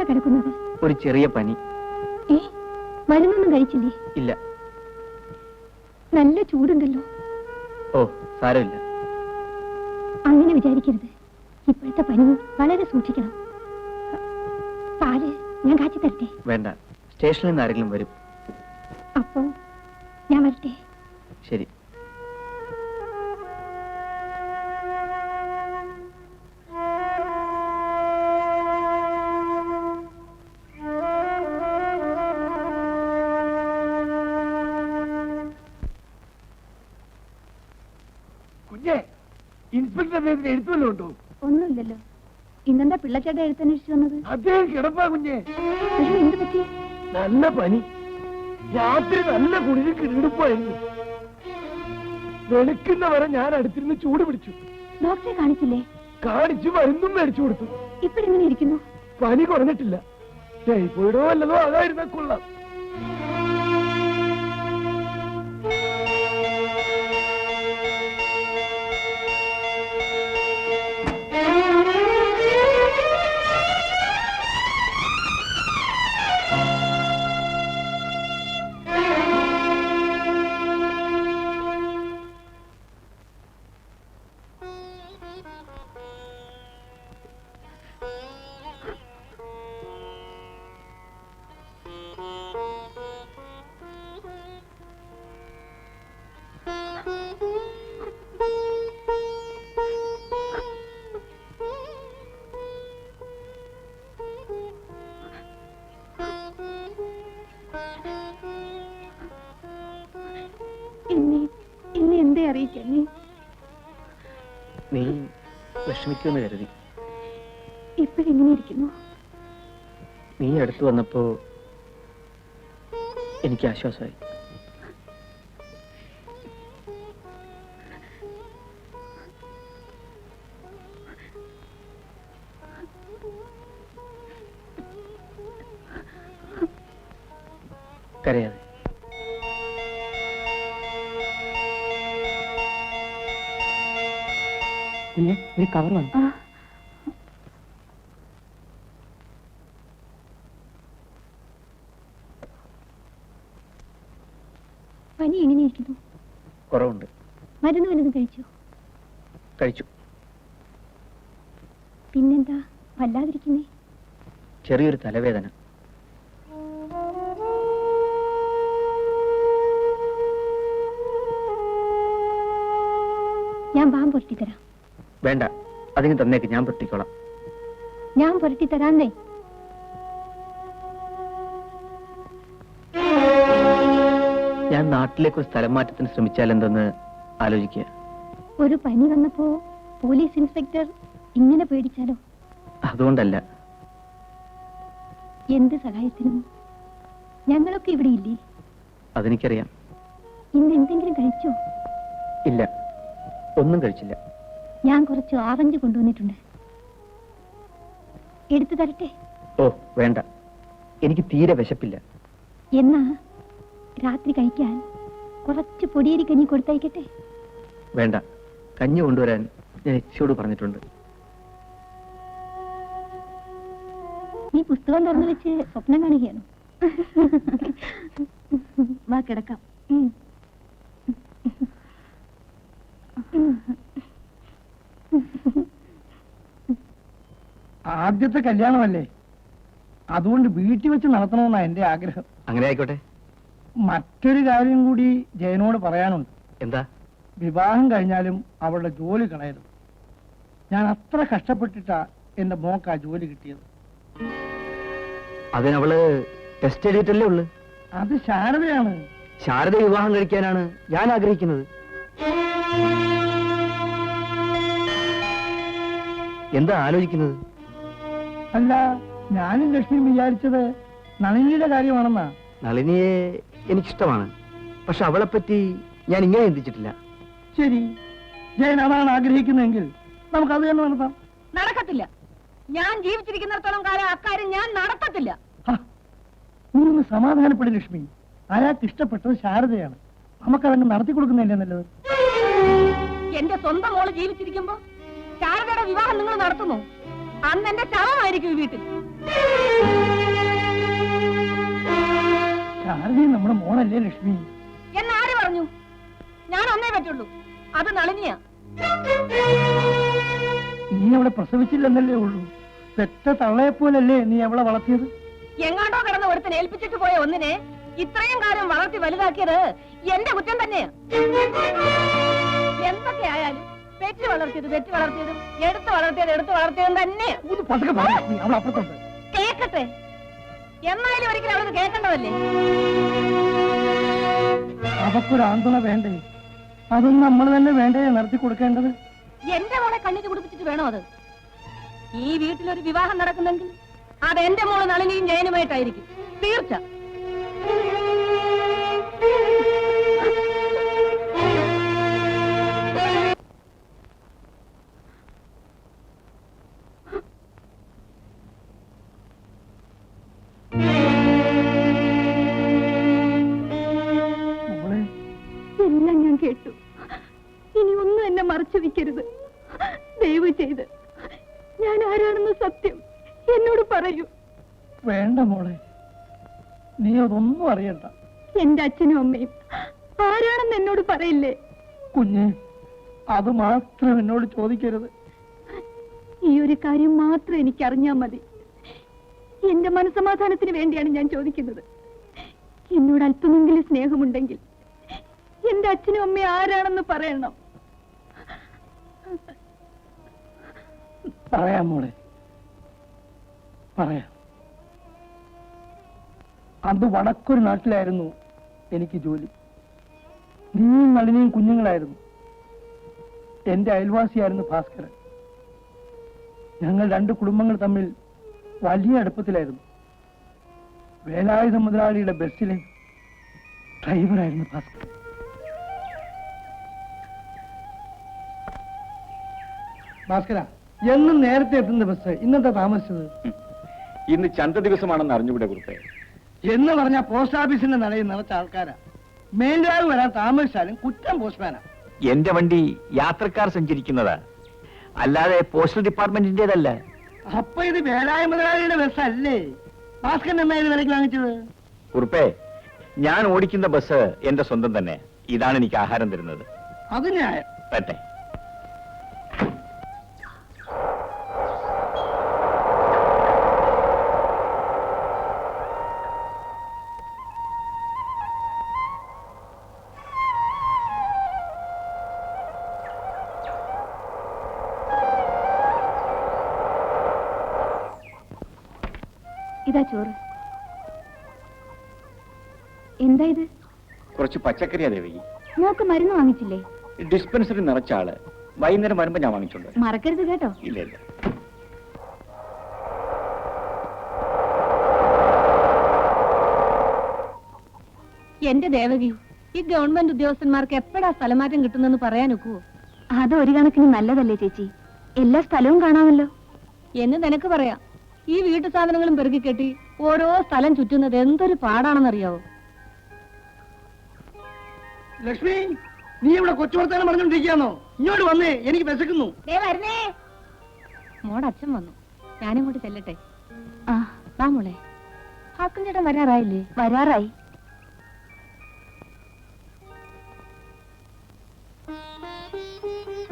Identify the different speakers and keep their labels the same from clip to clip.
Speaker 1: എങ്ങനെയാ കിടക്കുന്നത്?
Speaker 2: ഒരു ചെറിയ പനി.
Speaker 1: ഏ? മരുന്നൊന്നും കഴിച്ചില്ലേ?
Speaker 2: ഇല്ല.
Speaker 1: നല്ല ചൂടുണ്ടല്ലോ.
Speaker 2: ഓ സാരമില്ല.
Speaker 1: അങ്ങനെ വിചാരിക്കരുത്. ഇപ്പോഴത്തെ പനി വളരെ സൂക്ഷിക്കണം. പാൽ ഞാൻ കാച്ചി തരട്ടെ?
Speaker 2: വേണ്ട. സ്റ്റേഷനിൽ നിന്ന് ആരെങ്കിലും വരും.
Speaker 1: അപ്പോ ഞാൻ വരട്ടെ?
Speaker 2: ശരി.
Speaker 3: ഇൻസ്പെക്ടർ അദ്ദേഹത്തിന് എഴുത്തുമല്ലോ ഉണ്ടോ
Speaker 1: ഒന്നുമില്ലല്ലോ. ഇന്നെന്താ പിള്ളച്ചേട്ട എഴുത്തന്വേഷിച്ചു വന്നത്?
Speaker 3: അദ്ദേഹം കിടപ്പാ കുഞ്ഞെ.
Speaker 1: അയ്യോ എന്ത് പറ്റി?
Speaker 3: നല്ല പനി. രാത്രി നല്ല കുളിര് കിടുപ്പായിരുന്നു. വെളുക്കുന്ന വരെ ഞാൻ അടുത്തിരുന്ന് ചൂട് പിടിച്ചു.
Speaker 1: ഡോക്ടറെ കാണിച്ചില്ലേ?
Speaker 3: കാണിച്ചു മരുന്നും മേടിച്ചു കൊടുത്തു.
Speaker 1: ഇപ്പോഴെങ്ങനെ ഇരിക്കുന്നു?
Speaker 3: പനി കുറഞ്ഞിട്ടില്ല. ടൈഫോയിഡോ അല്ലതോ അതായിരുന്ന കൊള്ളാം.
Speaker 2: വിഷമിക്കുമെന്ന് കരുതി.
Speaker 1: ഇപ്പോഴെങ്ങനെ ഇരിക്കുന്നു
Speaker 2: നീ അടുത്ത് വന്നപ്പോ എനിക്ക് ആശ്വാസമായി. കരയാതെ.
Speaker 3: ഒരു കവർ
Speaker 1: ആ. പനി എങ്ങനെയിരിക്കുന്നു
Speaker 2: കുറവുണ്ട്.
Speaker 1: മരുന്ന് വല്ലതും കഴിച്ചു?
Speaker 2: കഴിച്ചു.
Speaker 1: പിന്നെന്താ? വല്ലാതിരിക്കുന്നേ?
Speaker 2: ചെറിയൊരു തലവേദന.
Speaker 1: ഞാൻ പാൻ പുരട്ടി തരാം.
Speaker 2: വേണ്ട അതിന് തന്നേക്ക് ഞാൻ പൊട്ടിക്കോളാം.
Speaker 1: ഞാൻ പുരട്ടി തരാന്നേ.
Speaker 2: ഞാൻ നാട്ടിലേക്ക് ഒരു സ്ഥലം മാറ്റത്തിന് ശ്രമിച്ചാൽ എന്തെന്ന് ആലോചിക്കുക.
Speaker 1: ഒരു പനി വന്നപ്പോ പോലീസ് ഇൻസ്പെക്ടർ ഇങ്ങനെ പേടിച്ചാലോ?
Speaker 2: അതുകൊണ്ടല്ല.
Speaker 1: എന്ത് സഹായത്തിനും? ഞങ്ങളൊക്കെ ഇവിടെ ഇല്ലേ?
Speaker 2: അതെനിക്കറിയാം.
Speaker 1: ഇന്ന് എന്തെങ്കിലും കഴിച്ചോ?
Speaker 2: ഇല്ല. ഒന്നും കഴിച്ചില്ല.
Speaker 1: ഞാൻ കുറച്ച് ഓറഞ്ച് കൊണ്ടുവന്നിട്ടുണ്ട്. എടുത്തു തരട്ടെ?
Speaker 2: ഓ വേണ്ട. എനിക്ക് തീരെ വിശപ്പില്ല.
Speaker 1: എന്നാ രാത്രി കഴിക്കാൻ കുറച്ച് പൊടിയരി കഞ്ഞി കൊടുത്തയക്കട്ടെ?
Speaker 2: വേണ്ട. കഞ്ഞി കൊണ്ടുവരാൻ ഞാൻ എച്ചിയോട് പറഞ്ഞിട്ടുണ്ട്.
Speaker 1: നീ പുസ്തകം തുറന്നു വെച്ച് സ്വപ്നം കാണുകയാണ്? വാ കിടക്കാം.
Speaker 3: ആദ്യത്തെ കല്യാണമല്ലേ? അതുകൊണ്ട് വീട്ടിൽ വെച്ച് നടത്തണമെന്നാണ് എന്റെ ആഗ്രഹം.
Speaker 2: അങ്ങനെ ആയിക്കോട്ടെ.
Speaker 3: മറ്റൊരു കാര്യം കൂടി ജയനോട് പറയാനുണ്ട്.
Speaker 2: എന്താ?
Speaker 3: വിവാഹം കഴിഞ്ഞാലും അവളുടെ ജോലി കളയരുത്. ഞാൻ അത്ര കഷ്ടപ്പെട്ടിട്ടാ എന്റെ മോക്ക് ആ ജോലി കിട്ടിയത്.
Speaker 2: അതിനവൾ ടെസ്റ്റ് എഴുതിയിട്ടല്ലേ ഉള്ളു?
Speaker 3: അത് ശാരദയാണ്.
Speaker 2: ശാരദ വിവാഹം കഴിക്കാനാണ് ഞാൻ ആഗ്രഹിക്കുന്നത്. എന്താ ആലോചിക്കുന്നത്?
Speaker 3: അല്ല ഞാനും ലക്ഷ്മിയും വിചാരിച്ചത് നളിനിയുടെ കാര്യമാണെന്നാ.
Speaker 2: നളിനിയെ എനിക്കിഷ്ടമാണ്. പക്ഷെ അവളെപ്പറ്റി ഞാൻ ഇങ്ങനെ ചിന്തിച്ചിട്ടില്ല.
Speaker 3: ശരി. ജയൻ അതാണ് ആഗ്രഹിക്കുന്നതെങ്കിൽ നമുക്ക് അത് തന്നെ നടത്താം.
Speaker 4: നടക്കത്തില്ല. ഞാൻ ജീവിച്ചിരിക്കുന്നിടത്തോളം കാലം അക്കാര്യം ഞാൻ നടത്തത്തില്ല.
Speaker 3: നീ ഒന്ന് സമാധാനപ്പെടും ലക്ഷ്മി. അയാൾക്ക് ഇഷ്ടപ്പെട്ടത് ശാരദയാണ്. നമുക്കതങ്ങ് നടത്തി കൊടുക്കുന്നതല്ലേ നല്ലത്?
Speaker 4: എന്റെ സ്വന്തം മോൾ ജീവിച്ചിരിക്കുമ്പോ ശാരദയുടെ വിവാഹം നിങ്ങൾ നടത്തുന്നു? അന്ന് എന്റെ ശവമായിരിക്കും വീട്ടിൽ.
Speaker 3: ചാർലി നമ്മുടെ മോളല്ലേ ലക്ഷ്മി?
Speaker 4: എന്നാര് പറഞ്ഞു? ഞാൻ ഒന്നേ പറ്റുള്ളൂ. അത് നളിനിയാ.
Speaker 3: നീ അവളെ പ്രസവിച്ചില്ലെന്നല്ലേ ഉള്ളൂ. പെറ്റ തള്ളയെപ്പോലല്ലേ നീ അവളെ വളർത്തിയത്?
Speaker 4: എങ്ങാണ്ടോ കിടന്ന് ഒരുത്തിന് ഏൽപ്പിച്ചിട്ട് പോയ ഒന്നിനെ ഇത്രയും കാലം വളർത്തി വലുതാക്കിയത് എന്റെ കുറ്റം തന്നെയാ. എന്തൊക്കെ ആയാലും പെറ്റ് വളർത്തിയത് തെറ്റ് വളർത്തിയതും എടുത്ത് വളർത്തിയത് എടുത്ത് വളർത്തിയതും തന്നെ
Speaker 3: ഒന്ന് പതുക്കെ പറ. ലക്ഷ്മി അവൾ അപ്പുറത്തുണ്ട്.
Speaker 4: കേക്കട്ടെ. എന്നാലും ഒരിക്കലും അവളത് കേൾക്കേണ്ടതല്ലേ?
Speaker 3: അവക്കൊരു ആന്തണ വേണ്ടേ? അതും നമ്മൾ തന്നെ വേണ്ടേ നടത്തി കൊടുക്കേണ്ടത്?
Speaker 4: എന്റെ മോളെ കണ്ണിന് കുടിപ്പിച്ചിട്ട് വേണോ അത്? ഈ വീട്ടിലൊരു വിവാഹം നടക്കുന്നെങ്കിൽ അത് എന്റെ മോൾ നളിനിയും ജയനുമായിട്ടായിരിക്കും. തീർച്ച.
Speaker 3: അത് മാത്രം എന്നോട് ചോദിക്കരുത്.
Speaker 1: ഈ ഒരു കാര്യം മാത്രം എനിക്ക് അറിഞ്ഞാൽ മതി. എന്റെ മനസമാധാനത്തിന് വേണ്ടിയാണ് ഞാൻ ചോദിക്കുന്നത്. എന്നോട് അല്പമെങ്കിലും സ്നേഹമുണ്ടെങ്കിൽ എന്റെ അച്ഛനും അമ്മയും ആരാണെന്ന് പറയണം.
Speaker 3: പറയാം മോളെ. പറയാം. അത് വടക്കൊരു നാട്ടിലായിരുന്നു എനിക്ക് ജോലി. നീയും നളിനെയും കുഞ്ഞുങ്ങളായിരുന്നു. എന്റെ അയൽവാസിയായിരുന്നു ഭാസ്കരൻ. ഞങ്ങൾ രണ്ട് കുടുംബങ്ങൾ തമ്മിൽ വലിയ അടുപ്പത്തിലായിരുന്നു. വേലായുധ മുതലാളിയുടെ ബസ്സിലെ ഡ്രൈവറായിരുന്നു ഭാസ്കരൻ. ഭാസ്കര എന്നും നേരത്തെ എത്തുന്ന ബസ് ഇന്നത്തെ താമസിച്ചത്?
Speaker 5: ഇന്ന് ചന്ത ദിവസമാണെന്ന് അറിഞ്ഞുകൂടെ കുറിപ്പേ
Speaker 3: എന്ന് പറഞ്ഞ പോസ്റ്റ് ഓഫീസിന്റെ നടയിൽ നിറച്ച ആൾക്കാരാ. മേൽരാവ് വരാൻ താമസിച്ചാലും കുറ്റം പോസ്റ്റ്മാനാ.
Speaker 5: എന്റെ വണ്ടി യാത്രക്കാർ സഞ്ചരിക്കുന്നതാ. അല്ലാതെ പോസ്റ്റൽ ഡിപ്പാർട്ട്മെന്റിന്റേതല്ല.
Speaker 3: അപ്പൊ ഇത് വേലായ മുതലാളിയുടെ ബസ് അല്ലേ ഭാസ്കരൻ എന്നായിരുന്നു വിലക്ക് വാങ്ങിച്ചത്?
Speaker 5: കുറുപ്പേ ഞാൻ ഓടിക്കുന്ന ബസ് എന്റെ സ്വന്തം തന്നെ. ഇതാണ് എനിക്ക് ആഹാരം തരുന്നത്.
Speaker 3: അത് ഞാൻ
Speaker 5: പറ്റേ
Speaker 1: ചോറ്. എന്താ ഇത്?
Speaker 5: കുറച്ച് പച്ചക്കറിയാ ദേവി.
Speaker 1: മോക്ക് മരുന്ന് വാങ്ങിച്ചില്ലേ?
Speaker 5: ഡിസ്പെൻസറി നിറച്ച ആൾ. വൈകുന്നേരം വരുമ്പോ ഞാൻ വാങ്ങിച്ചോണ്ട് വരാം.
Speaker 1: മറക്കരുത് കേട്ടോ.
Speaker 5: ഇല്ല ഇല്ല.
Speaker 4: എന്റെ ദേവകി ഈ ഗവൺമെന്റ് ഉദ്യോഗസ്ഥന്മാർക്ക് എപ്പോഴാ സ്ഥലമാറ്റം കിട്ടുന്നെന്ന് പറയാൻ ഒക്കുവോ?
Speaker 1: അത് ഒരു കണക്കിന് നല്ലതല്ലേ ചേച്ചി. എല്ലാ സ്ഥലവും കാണാമല്ലോ.
Speaker 4: എന്ന് നിനക്ക് പറയാം. ഈ വീട്ടു സാധനങ്ങളും പെറുക്കി കെട്ടി ഓരോ സ്ഥലം ചുറ്റുന്നത് എന്തൊരു പാടാണെന്നറിയാവോ?
Speaker 3: ലക്ഷ്മി നീ ഇവിടെ കൊച്ചു വർത്താനം പറഞ്ഞോണ്ടിരിക്കാന്നോ ഇങ്ങോട്ട് വന്നേ എനിക്ക് വിശക്കുന്നു.
Speaker 4: വരുന്നേ. മോടെ അച്ഛൻ വന്നു. ഞാനും കൂടി ചെല്ലട്ടെ.
Speaker 1: ആ
Speaker 4: വാ മോളെ. ഹാക്കും ചേട്ടൻ വരാറായില്ലേ?
Speaker 1: വരാറായി.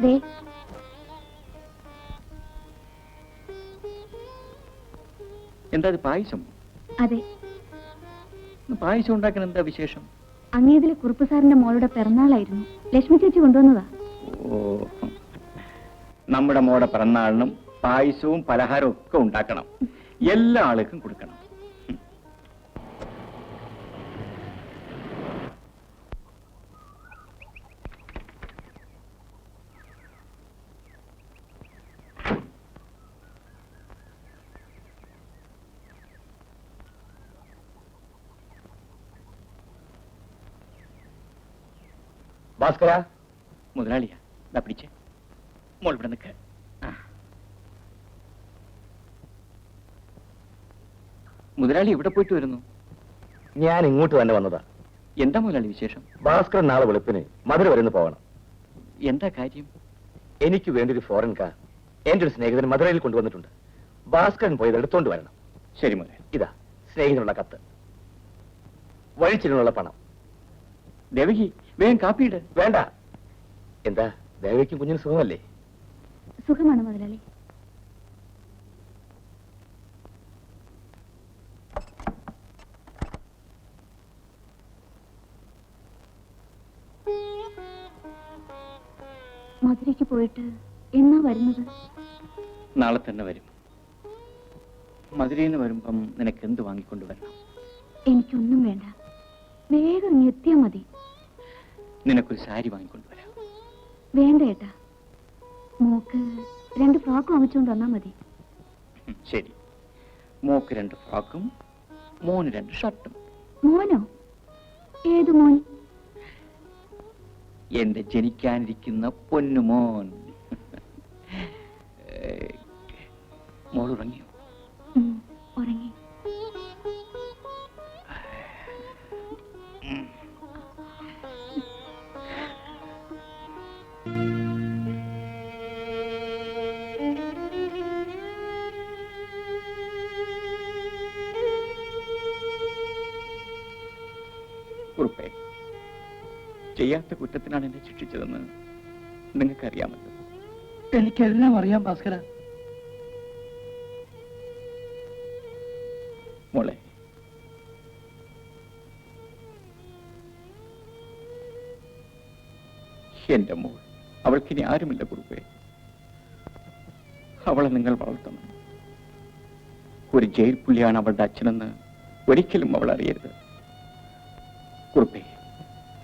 Speaker 1: ദേ
Speaker 5: എന്താ ഇത് പായസം?
Speaker 1: അതെ.
Speaker 5: പായസം ഉണ്ടാക്കാൻ എന്താ വിശേഷം?
Speaker 1: അങ്ങേതിലെ കുറുപ്പ് സാറിന്റെ മോളുടെ പിറന്നാളായിരുന്നു. ലക്ഷ്മി ചേച്ചി കൊണ്ടുവന്നതാ.
Speaker 5: ഓ. നമ്മുടെ മോടെ പിറന്നാളിനും പായസവും പലഹാരവും ഒക്കെ ഉണ്ടാക്കണം. എല്ലാ ആൾക്കും കൊടുക്കണം. ഭാസ്കര? മുതലാളിയാ ഇതാ പിടിച്ച്. മോൾ ഇവിടെ നിൽക്ക മുതലാളി ഇവിടെ പോയിട്ട് വരുന്നു?
Speaker 2: ഞാൻ ഇങ്ങോട്ട് തന്നെ വന്നതാ.
Speaker 5: എന്താ മുതലാളി വിശേഷം?
Speaker 2: ഭാസ്കരൻ നാളെ വെളുപ്പിന് മധുര വരുന്ന് പോകണം
Speaker 5: എന്താ കാര്യം?
Speaker 2: എനിക്ക് വേണ്ടി ഒരു ഫോറിൻ കാർ എന്റെ ഒരു സ്നേഹിതൻ മധുരയിൽ കൊണ്ടുവന്നിട്ടുണ്ട്. ഭാസ്കരൻ പോയത് എടുത്തോണ്ട് വരണം.
Speaker 5: ശരി മുതലാളി.
Speaker 2: ഇതാ സ്നേഹിതനുള്ള കത്ത്. വഴിച്ചിനുള്ള പണം.
Speaker 5: ദേവകി വേഗം കാപ്പിയിട്
Speaker 2: വേണ്ട. എന്താ ദേവയ്ക്കും കുഞ്ഞിന് സുഖമല്ലേ?
Speaker 1: സുഖമാണ് മുതലാളി. മധുരയ്ക്ക് പോയിട്ട് എന്നാ വരുന്നത്?
Speaker 5: നാളെ തന്നെ വരും. മധുരയിൽ നിന്ന് വരുമ്പം നിനക്ക് എന്ത് വാങ്ങിക്കൊണ്ട് വരണം?
Speaker 1: എനിക്കൊന്നും വേണ്ട. വേഗം എത്തിയാ മതി.
Speaker 5: നിനക്കൊരു സാരി വാങ്ങിക്കൊണ്ടുവരാം.
Speaker 1: വേണ്ട ഏട്ടാ. മോക്ക് രണ്ട് ഫ്രോക്ക് വാങ്ങിച്ചുകൊണ്ട് വന്നാ മതി.
Speaker 5: ശരി. മോക്ക് രണ്ട് ഫ്രോക്കും മോന് രണ്ട് ഷർട്ടും.
Speaker 1: മോനോ? ഏത് മോൻ?
Speaker 5: എന്റെ ജനിക്കാനിരിക്കുന്ന പൊന്നുമോൻ. മോൻ മോൾ ഉറങ്ങിയോ ചെയ്യാത്ത കുറ്റത്തിനാണ് എന്നെ ശിക്ഷിച്ചതെന്ന് നിങ്ങൾക്കറിയാമല്ലോ.
Speaker 3: എനിക്കെല്ലാം അറിയാം ഭാസ്കര.
Speaker 5: മോളെ എന്റെ മോൾ അവൾക്കിനി ആരുമില്ല കുറുപ്പേ അവളെ നിങ്ങൾ വളർത്തണം. ഒരു ജയിൽ പുള്ളിയാണ് അവളുടെ അച്ഛനെന്ന് ഒരിക്കലും അവൾ അറിയരുത്.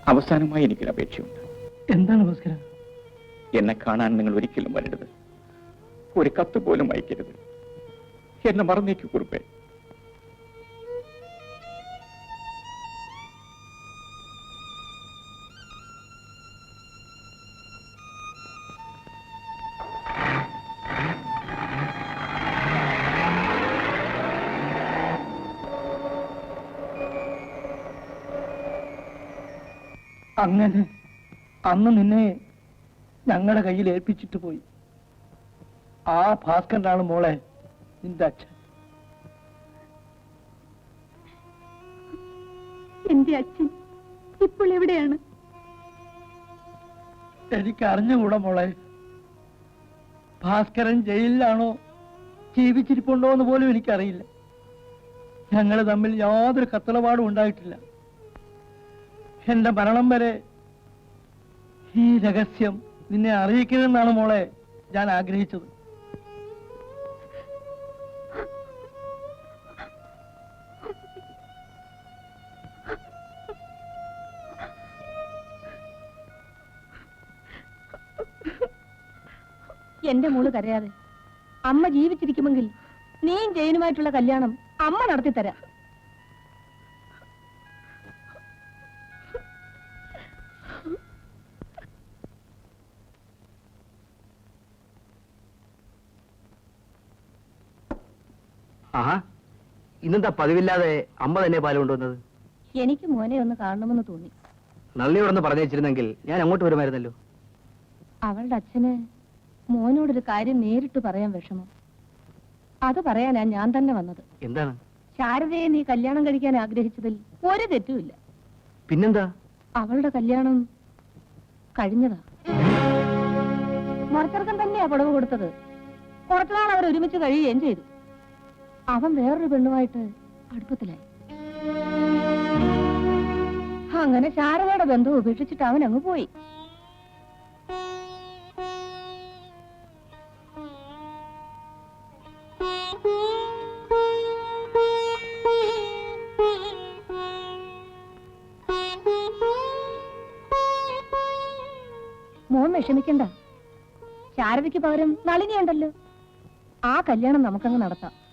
Speaker 5: അവസാനമായി എനിക്കൊരു അപേക്ഷയുണ്ട്.
Speaker 3: എന്താണ് ഭാസ്കര
Speaker 5: എന്നെ കാണാൻ നിങ്ങൾ ഒരിക്കലും വരരുത്. ഒരു കത്ത് പോലും അയക്കരുത്. എന്നെ മറന്നേക്കു കുറുപ്പേ.
Speaker 3: അങ്ങനെ അന്ന് നിന്നെ ഞങ്ങളുടെ കയ്യിൽ ഏൽപ്പിച്ചിട്ട് പോയി. ആ ഭാസ്കരനാണ് മോളെ നിന്റെ അച്ഛൻ.
Speaker 1: എന്റെ അച്ഛൻ ഇപ്പോൾ എവിടെയാണ്?
Speaker 3: എനിക്ക് അറിഞ്ഞുകൂടാ മോളെ. ഭാസ്കരൻ ജയിലിലാണോ ജീവിച്ചിരിപ്പുണ്ടോ എന്ന് പോലും എനിക്കറിയില്ല. ഞങ്ങൾ തമ്മിൽ യാതൊരു കത്തളപാടും ഉണ്ടായിട്ടില്ല. എന്റെ മരണം വരെ ഈ രഹസ്യം നിന്നെ അറിയിക്കണമെന്നാണ് മോളെ ഞാൻ ആഗ്രഹിച്ചത്.
Speaker 4: എന്റെ മോൾ കരയാതെ. അമ്മ ജീവിച്ചിരിക്കുമെങ്കിൽ നീയും ജയനുമായിട്ടുള്ള കല്യാണം അമ്മ നടത്തി തരാം
Speaker 2: ഇന്നെന്താ പതിവില്ലാതെ അമ്മ തന്നെ പാൽ കൊണ്ടുവന്നത്?
Speaker 4: എനിക്ക് മോനെ ഒന്ന് കാണണമെന്ന് തോന്നി.
Speaker 2: നള്ളിയോടൊന്ന് പറഞ്ഞു വെച്ചിരുന്നെങ്കിൽ ഞാൻ അങ്ങോട്ട് വരുമായിരുന്നല്ലോ.
Speaker 4: അവളുടെ അച്ഛന് മോനോടൊരു കാര്യം നേരിട്ട് പറയാൻ വിഷമം. അത് പറയാനാ ഞാൻ തന്നെ വന്നത്.
Speaker 2: എന്താണ്?
Speaker 4: ശാരദയെ നീ കല്യാണം കഴിക്കാൻ ആഗ്രഹിച്ചതിൽ ഒരു തെറ്റുമില്ല.
Speaker 2: പിന്നെന്താ?
Speaker 4: അവളുടെ കല്യാണം കഴിഞ്ഞതാ. മുറച്ചെറുക്കൻ തന്നെയാ പുടവ് കൊടുത്തത്. കുറച്ചുനാൾ അവർ ഒരുമിച്ച് കഴിയുകയും ചെയ്തു. അവൻ വേറൊരു പെണ്ണുമായിട്ട് അടുപ്പത്തിലായി. അങ്ങനെ ശാരദയുടെ ബന്ധം ഉപേക്ഷിച്ചിട്ട് അവൻ അങ്ങ് പോയി. മോൻ വിഷമിക്കണ്ട. ശാരദയ്ക്ക് പകരം നളിനിയുണ്ടല്ലോ. ആ കല്യാണം നമുക്കങ്ങ് നടത്താം.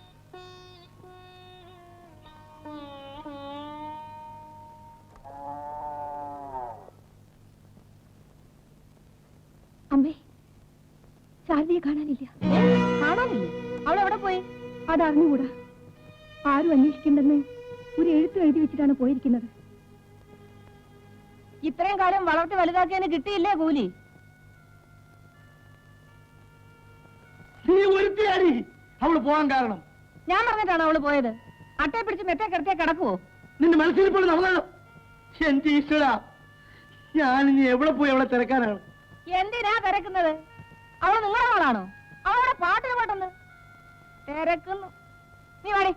Speaker 1: ശാരദയെ കാണാനില്ല.
Speaker 4: കാണാനില്ല? അവൾ എവിടെ പോയി?
Speaker 1: അതറിഞ്ഞുകൂടാ. ആരും അന്വേഷിക്കണ്ടെന്ന് ഒരു എഴുത്ത് എഴുതി വെച്ചിട്ടാണ് പോയിരിക്കുന്നത്.
Speaker 4: ഇത്രയും കാലം വളർത്തി വലുതാക്കിയതിന് കിട്ടിയില്ലേ കൂലി?
Speaker 3: നീ ഒരുത്തിയാടി. അവൾ പോകാൻ കാരണം.
Speaker 4: ഞാൻ പറഞ്ഞിട്ടാണ് അവൾ പോയത്? അട്ടയെ പിടിച്ച് മെറ്റേ കിടത്തിയ കിടക്കുവോ?
Speaker 3: നിന്റെ മനസ്സിൽ പോലും എന്റെ ഈശ്വര. ഞാനിനി എവിടെ പോയി അവളെ തിരക്കാനാണ്?
Speaker 4: എന്തിനാ തിരക്കുന്നത്? അവൾ നിങ്ങളുടെ മോളാണോ അവളുടെ പാട്ടിന് പാട്ടെന്ന് തിരക്കുന്നു. നീ വാടി.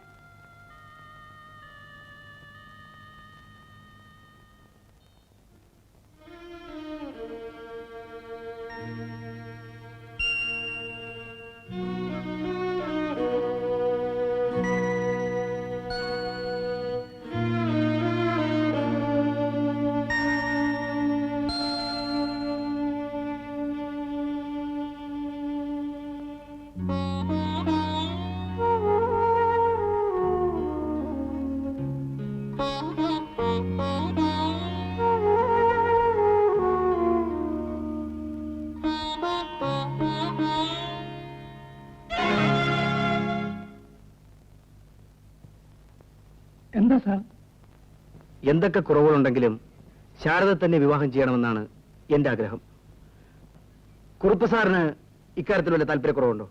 Speaker 2: എന്തൊക്കെ കുറവുകളുണ്ടെങ്കിലും ശാരദ തന്നെ വിവാഹം ചെയ്യണമെന്നാണ് എന്റെ ആഗ്രഹം. കുറുപ്പ് സാറിന് ഇക്കാര്യത്തിൽ വല്ല താല്പര്യക്കുറവുണ്ടോ?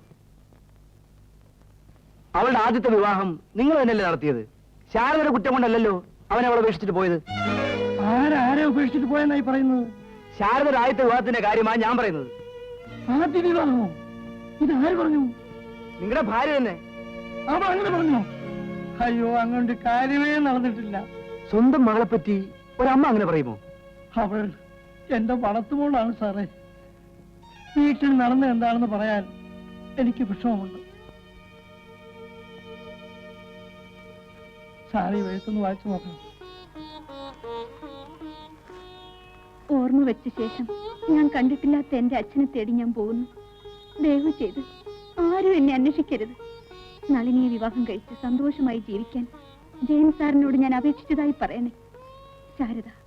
Speaker 2: അവളുടെ ആദ്യത്തെ വിവാഹം നിങ്ങൾ തന്നെയല്ലേ നടത്തിയത്? ശാരദയുടെ കുറ്റം കൊണ്ടല്ലല്ലോ അവനെ അവളെ ഉപേക്ഷിച്ചിട്ട് പോയത്.
Speaker 3: ആരാരെ ഉപേക്ഷിച്ചിട്ട് പോയെന്നായി പറയുന്നത്?
Speaker 2: ശാരദയുടെ ആദ്യത്തെ വിവാഹത്തിന്റെ കാര്യമാണ് ഞാൻ പറയുന്നത്.
Speaker 3: ആദ്യ വിവാഹമോ? ഇതാര് പറഞ്ഞു?
Speaker 2: നിങ്ങളുടെ ഭാര്യ തന്നെ.
Speaker 3: അവ അങ്ങനെ പറഞ്ഞു? അയ്യോ അങ്ങോട്ട് കാര്യമേ നടന്നിട്ടില്ല.
Speaker 2: സ്വന്തം മകളെ പറ്റി ഒരമ്മ അങ്ങനെ പറയുമോ?
Speaker 3: അവൾ എന്റെ വളർത്തുമോളാണ് സാറേ. വീട്ടിൽ നടന്ന എന്താണെന്ന് പറയാൻ എനിക്ക് വിഷമമുണ്ട്. സാറി വയസ്സൊന്ന് വായിച്ചു നോക്കണം
Speaker 1: ഓർമ്മ വെച്ച ശേഷം ഞാൻ കണ്ടിട്ടില്ലാത്ത എന്റെ അച്ഛനെ തേടി ഞാൻ പോകുന്നു. ദയവ് ചെയ്ത് ആരും എന്നെ അന്വേഷിക്കരുത്. നളിനിയെ വിവാഹം കഴിച്ച് സന്തോഷമായി ജീവിക്കാൻ ജയൻ സാറിനോട് ഞാൻ അപേക്ഷിച്ചതായി പറയണേ. ശാരദ.